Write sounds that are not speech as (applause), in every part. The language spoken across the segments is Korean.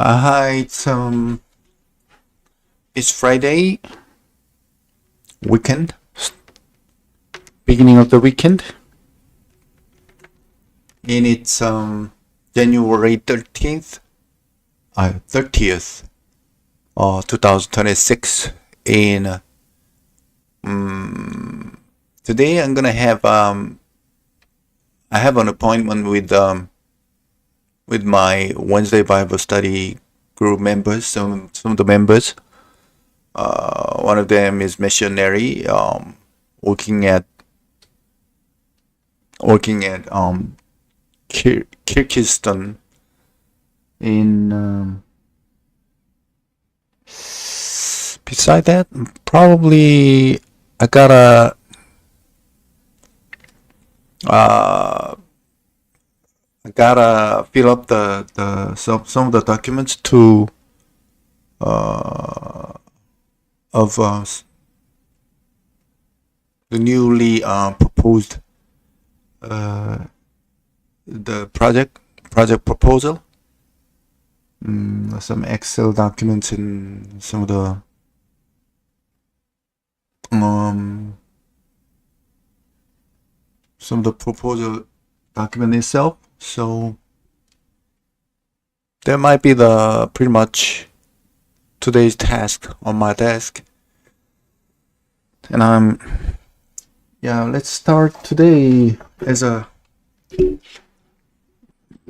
Uh, hi, it's um, it's Friday, weekend, beginning of the weekend, and it's um January thirteenth, uh thirtieth, uh, two thousand twenty six. And um, today I'm gonna have um, I have an appointment with um with my Wednesday Bible study group members, some some of the members. Uh, one of them is missionary, um, working at working at um, Kyrgyzstan in. Um, beside that, probably I gotta uh, I gotta fill up the, the some some of the documents to uh, of uh, the newly uh, proposed uh, the project project proposal. Mm, some Excel documents and some of the um some of the proposal document itself. So that might be the pretty much today's task on my desk. And I'm yeah, let's start today as a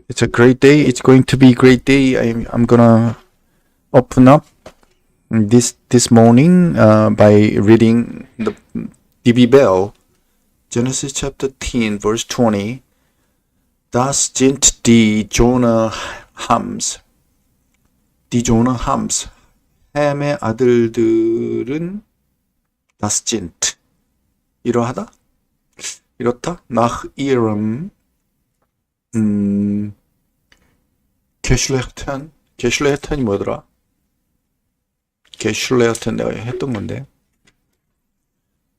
it's a great day. It's going to be a great day. I'm I'm gonna open up this this morning uh, by reading the DB Bell Genesis chapter 10 verse 20 Das sind die Jonah Hams. Die Jonah Hams. 햄의 아들들은 das sind. 이러하다? 이렇다? nach ihrem 음, geschlechten. geschlechten이 뭐더라? geschlechten 내가 했던 건데.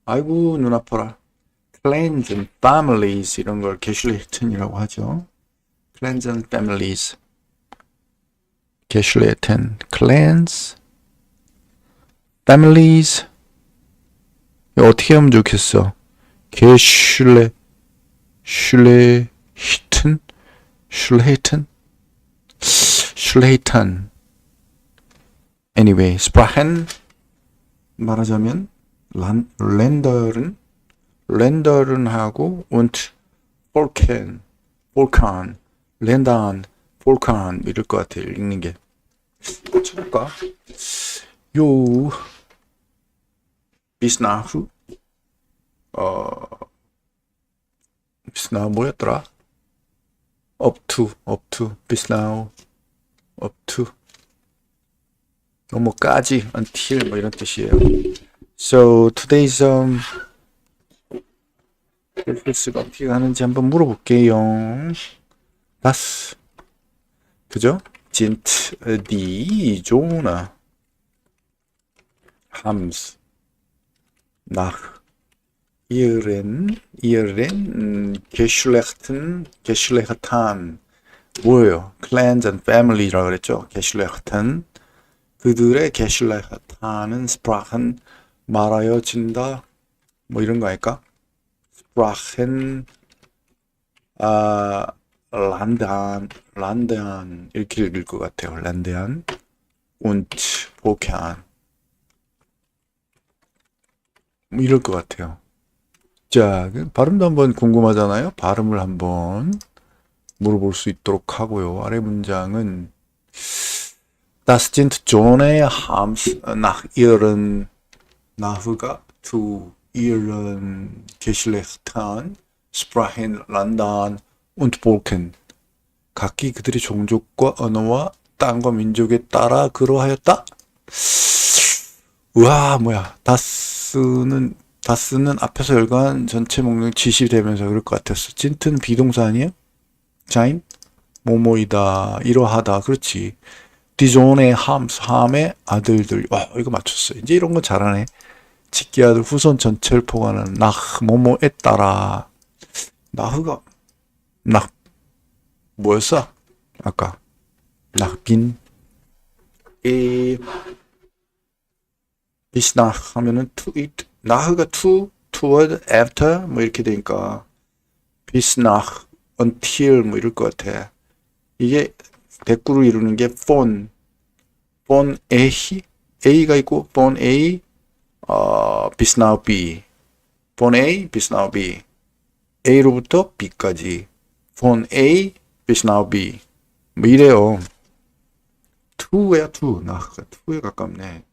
아이고 눈 아파라. Clans and families 이런 걸 geschlechten이라고 하죠. clans and families. geschlechten, clans, families. 어떻게 하면 좋겠어? geschle, schlechten, schlechten, schlechten. Anyway, sprachen 말하자면 란, 랜더는 랜더른 하고 볼켄, 볼칸, 랜단, 볼칸 이럴 것 같아요. 읽는 게. 쳐볼까? 요 비스나후 어 비스나 뭐였더라? up to, 비스나우 up to 뭐까지 until 뭐 이런 뜻이에요. So today's um 셀시우스가 어떻게 가는지 한번 물어볼게요. Das 그죠? sind die Jonah Hams nach ihren ihren geschlechten geschlechten 뭐예요? clans and family라고 그랬죠? geschlechten 그들의 geschlechte는 sprachen 말하여진다 뭐 이런 거 아닐까? Sprachen 아 란단 란단 이렇게 읽을 것 같아요. 란단 und 보케안 뭐 이럴 것 같아요. 자, 그 발음도 한번 궁금하잖아요. 발음을 한번 물어볼 수 있도록 하고요. 아래 문장은 Das sind Johne Hams nach ihren Nachfolger zu ihren Geschlechtern sprachen Landan und Bolken. 각기 그들의 종족과 언어와 땅과 민족에 따라 그러하였다. 우와, 뭐야. 다스는, 다스는 앞에서 열간 전체 목록 지시되면서 그럴 것 같았어. 찐튼 비동사 아니에요? 자인? 뭐뭐이다, 이러하다. 그렇지. 디존의 함, 함의 아들들. 와, 이거 맞췄어. 이제 이런 거 잘하네. 직계 아들 후손 전체를 포괄하는 뭐뭐에 따라. 나흐가, 나, 뭐였어? 아까. 낙빈, 이 비스나흐 하면은 to it 나흐가 to toward after 뭐 이렇게 되니까 비스나흐 until 뭐 이럴 것 같아. 이게 대꾸를 이루는 게 phone phone A A가 있고 phone A 어 비스나흐 B phone A 비스나흐 B A로부터 B까지 phone A 비스나흐 B 뭐 이래요. 투야 투 나흐가 투에 가깝네.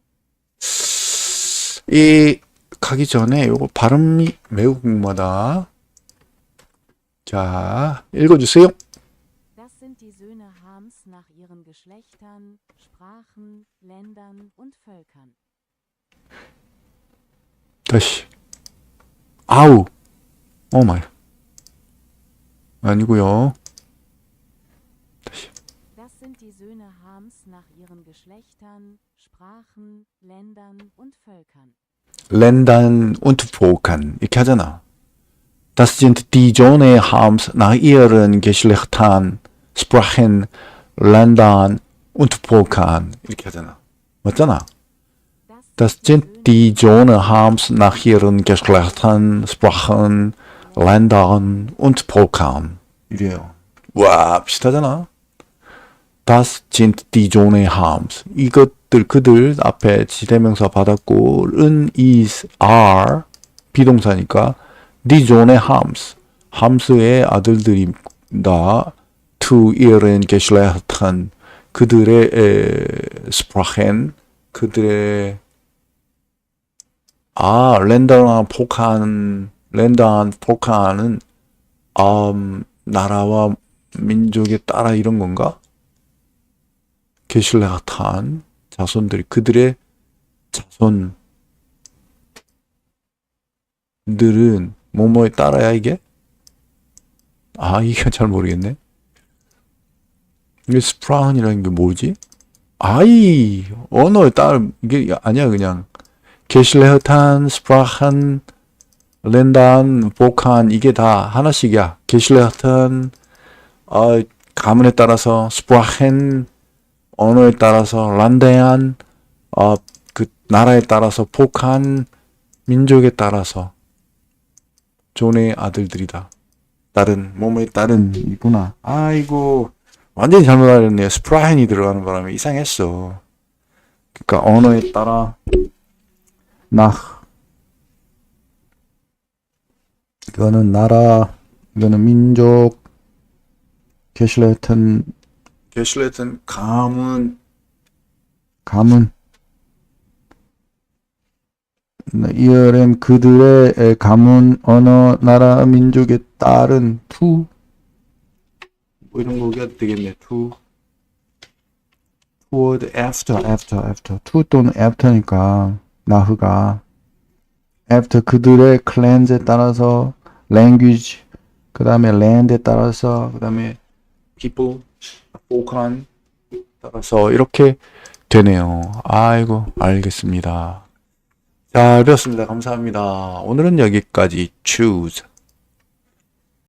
이 가기 전에 요거 발음이 매우 궁금하다. 자, 읽어 주세요. Das sind die Söhne Hams nach ihren Geschlechtern, Sprachen, Ländern und Völkern. 다시. 아우. 오 마이. 아니고요. 다시. Das sind die Söhne Hams nach ihren Geschlechtern, Sprachen, Ländern und Völkern. 이렇게 하잖아. Das sind die Söhne Hams nach ihren Geschlechtern, Sprachen, Ländern und Volkan 이렇게 하잖아. 맞잖아. Das sind die Söhne Hams nach ihren Geschlechtern, Sprachen, Ländern und Volkan 이래요. 와 비슷하잖아. Das sind die Söhne Hams. 이것들 그들 앞에 지대명사 받았고 은 is are 비동사니까 die Söhne Hams. 함스의 아들들이다. To ihren Geschlechtern 그들의 에, Sprachen 그들의 아 랜더나 포칸 랜더한 포칸은 음, 나라와 민족에 따라 이런 건가? 게실레가탄 자손들이 그들의 자손들은 뭐뭐에 따라야 이게? 아 (laughs) 이게 잘 모르겠네. 이게 스프라운이라는 게 뭐지? 아이 언어에 따라 이게 아니야 그냥 게실레흐탄, 스프라한, 렌단, 보칸 이게 다 하나씩이야. 게실레흐탄 어, 가문에 따라서 스프라헨 언어에 따라서 란데안 어, 그 나라에 따라서 폭한 민족에 따라서 존의 아들들이다. 다른 몸에 따른 이구나. 아이고 완전히 잘못 알았네요. 스프라헨이 들어가는 바람에 이상했어. 그러니까 언어에 따라 나 이거는 나라 이거는 민족. 게실레튼. 게실레튼 가문. 가문. 이어렘 그들의 에, 가문 언어 나라 민족에 따른 투. 뭐 이런 거가 되겠네 투. Toward after after after. to 또는 after니까 나흐가 after 그들의 클랜즈에 따라서 language 그 다음에 land에 따라서 그 다음에 people 복한 따라서 이렇게 되네요. 아이고 알겠습니다. 잘 배웠습니다. 감사합니다. 오늘은 여기까지 choose